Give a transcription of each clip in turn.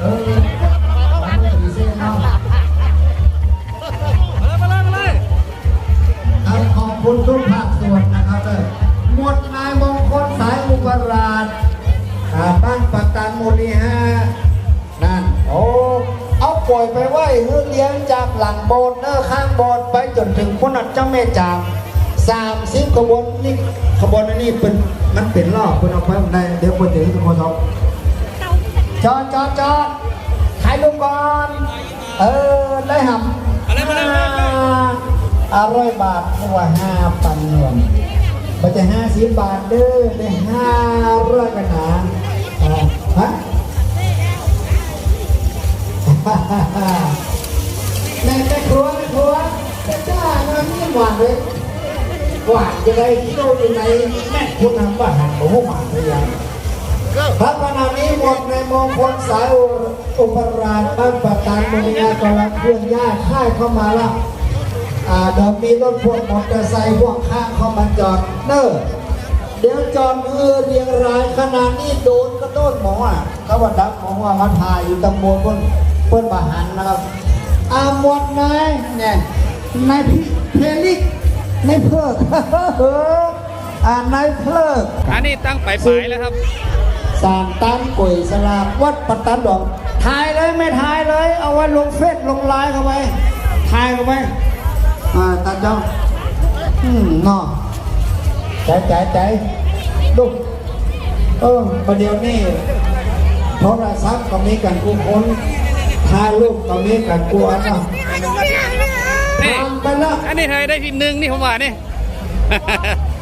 เออเอาไม่ดีเส้นเนาะมาเลยมาเลยมาเลยครับขอบคุณทุกภาคส่วนนะครับเลยหมดนายมงคลสายอุปราชอ่าบ้านปักตันหมู่ที่ห้านั่นโอ้เอาปล่อยไปไหว้เฮือเลี้ยงจากหลังโบสถ์เนอข้างโบสถ์ไปจนถึงพุทธเจ้าแม่จามสามสิบขบวนนี่ขบวนอันนี้เป็นมันเป็นรอบเป็นเอาไปได้เดี๋ยวคนถึงทุกคนครับ จอดจอดจอดถ่ายรูปก่อน เออ ได้หำมาเลยมาเลยมาเลยอร่อยบาทเรียกว่าห้าปันหน่วยมันจะห้าสิบบาทเด้อได้ห้าร้อยกันหนาอ่าฮะแม่แม่ครัวแม่ครัวแม่จ้าน้ำนี่หวานเลยหวานจะได้ที่โน่อยู่ในแม่คุณทำว่าหันโอ้โหหวานเลยยังพระขณะนี้หมดในม งคลสายอุปราชบ้านปัตตานมุนียากำลังเคลื่อนย้ายค่ายเข้ามาล้วอ่าเดี๋ยวมีรถพวกมอเตอร์ไซค์พวกข้างเข้ามาจอดเนอะเดี๋ยวจอดเออเรียงรายขนาดนี้โดนกระโดดหมออะเขาว่าดักหมอว่ามาถ่ายอยู่ตำบลเพิ่นเพิ่นบาหันนะครับอาหมวดนายเนี่ยนายพี่เพลิกนายเพิกเอออ่านายเพลิกอันนี้ตั้งไปปลายแล้วครับ สามตันกุยสลากวัดปัตตันดอกถ่ายเลยไม่ถ่ายเลย เอาไว้ลงเฟซลงไลน์เข้าไปถ่ายเข้าไปอ่าตัดจ้องอืมเนาะใจใจใจลูกเออประเดี๋ยวนี้โทรศัพท์ก็มีกันกูคนถ่ายรูปก็มีกันกูอันเนาะนี่ทำไปแล้วอันนี้ไทยได้ที่หนึ่งนี่ผมว่านี่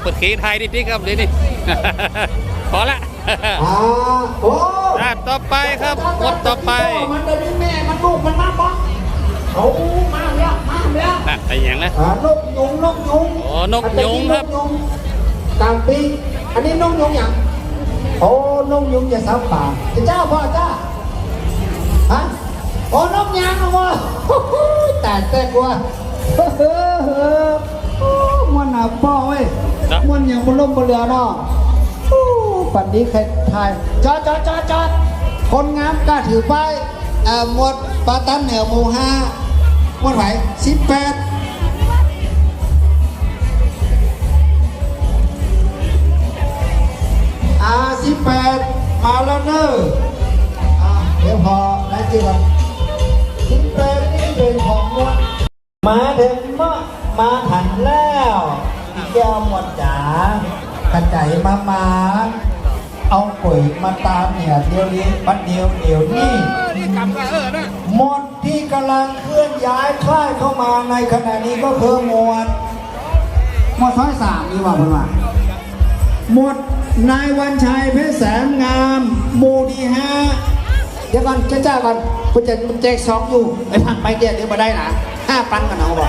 เปิดขีไทยดิพี่ครับเดี๋ยวนี้พอละ อ่าโอ้อะต่อไปครับงดต่อไป มันจะมีแม่มันลูกมันมาบ้างเขามาแล้วมาแล้วน่ะไอ้อย่างนะอ่านกยุงนกยุงโอ้นกยุงครับนกยุงกลางปีอันนี้นกยุงอย่างโอ้นกยุงอย่าสับป่าจะเจ้าพ่อจ้าฮะโอ้นกยางเอาวะโอ้โหแต่แต่กว่าเฮ้อเฮ้อเฮ้อโอ้มันหนาพ่อเว้ยครับมันอย่างบนล่มบนเรือเนาะโอ้ ปัดนี้ใครทายจอดจอดจอดจอดคนงามกล้าถือป้ายหมวดปาตันเหนือหมู่ห้าหมวดไหวสิบแปดอาสิบแปดมาแล้วเนอะอ่าเดี๋ยวพอได้จีวันสิบแปดนี่เป็นของมวดมาถึงเมื่อมาถันแล้วแก้วหมดจ๋ากระจมามา เอาปุ๋ยมาตามเนี่ยเดี๋ยวนี้บัดเดียวเดี๋ยวนี้นี่กลับมาเออนะหมดที่กำลังเคลื่อนย้ายคลายเข้ามาในขณะนี้ก็คือมวดหมวดซ้อยสามนี่ว่าเพิ่อนว่าหมดนายวันชัยเพชรแสนงามมู่ที่ห้าเดี๋ยวก่อนเจ้าก่อนคุณจะแจกซองอยู่ไอ้พันไปเดียวเดี๋ยวมาได้นะห้าปันกันเอาบอก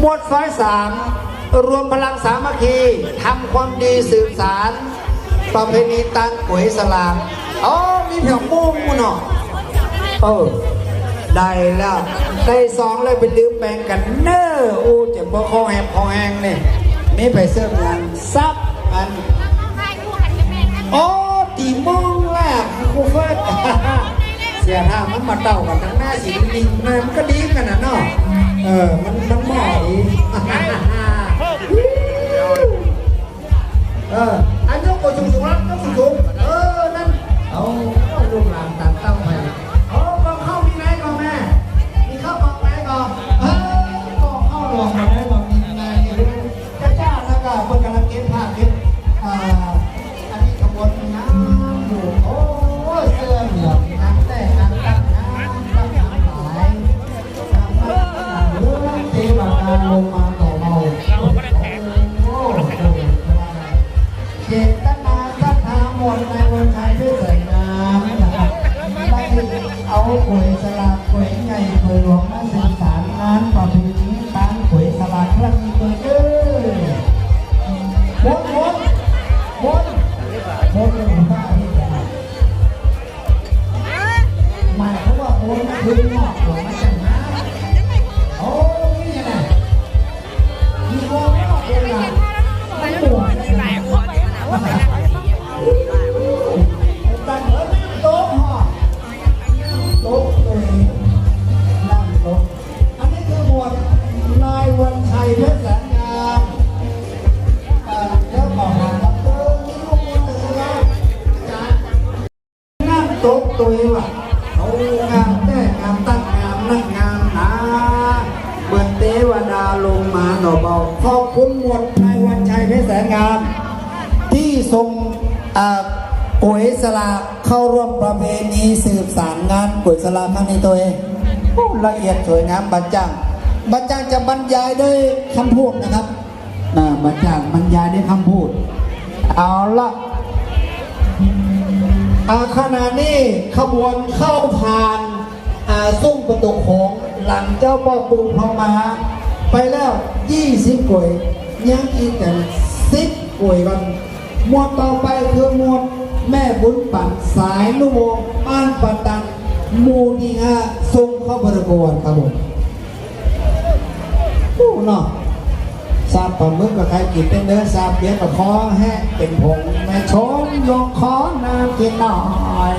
หมดซอยสาม รวมพลังสามัคคีทำความดีสืบสารประเพณีตังก๋วยสลามอ๋อมีเผียงมุ้งมุ้งเนาะเออได้แล้วได้สองเลยไปลืมแบ่งกันเนออู้เจ็บคอแหบคอแหงเนี่ยมีไปเสิร์ฟงานซับอันโอ้ตีมองแรกกูเฟิร์สเสียท่ามันมาเต่ากันทั้งหน้าสีลิงเลยมันก็ดีกันนะเนาะเออมันมันหมอดี เเอาขวยสลากขวยใหญ่ขวยหลวงมาสื่อสารงานประเพณีการขวยสลากครั้งนี้เกิดขึ้นวนวนวนวนเป็นหัวหน้าที่ไหนหมายควาว่าวนคือนอกหัวมันจะหา ลงมาหน่อเบาขอบคุณหมวดนายวันชัยเพชรแสนงาม ที่ทรงก๋วยสลากเข้าร่วมประเพณีสืบสารงานก๋วยสลากครั้งนี้ตัวเองอละเอียดสวยงามบัญจังบัญจังจะบรรยายด้วยคำพูดนะครับนะบัญจังบรรยายด้วยคำพูด เอาละอาขณะนี้ขบวนเข้าผ่านอาซุ้มประตูโขงหลังเจ้าพ่อปู่พมา ไปแล้ว20กวยยังอีกแต่10กวยกันหมวดต่อไปคือหมวดแม่บุญปั่นสายลูกวงบ้านปัตตันมู่ที่ห้าทรงเข้าประกวดครับผมโอ้เนาะซาบปลาหมึกกับใครกินเป็นเนื้อซาบเบียกับคอแห้เป็นผงแม่ชมลงขอน้ำกินหน่อย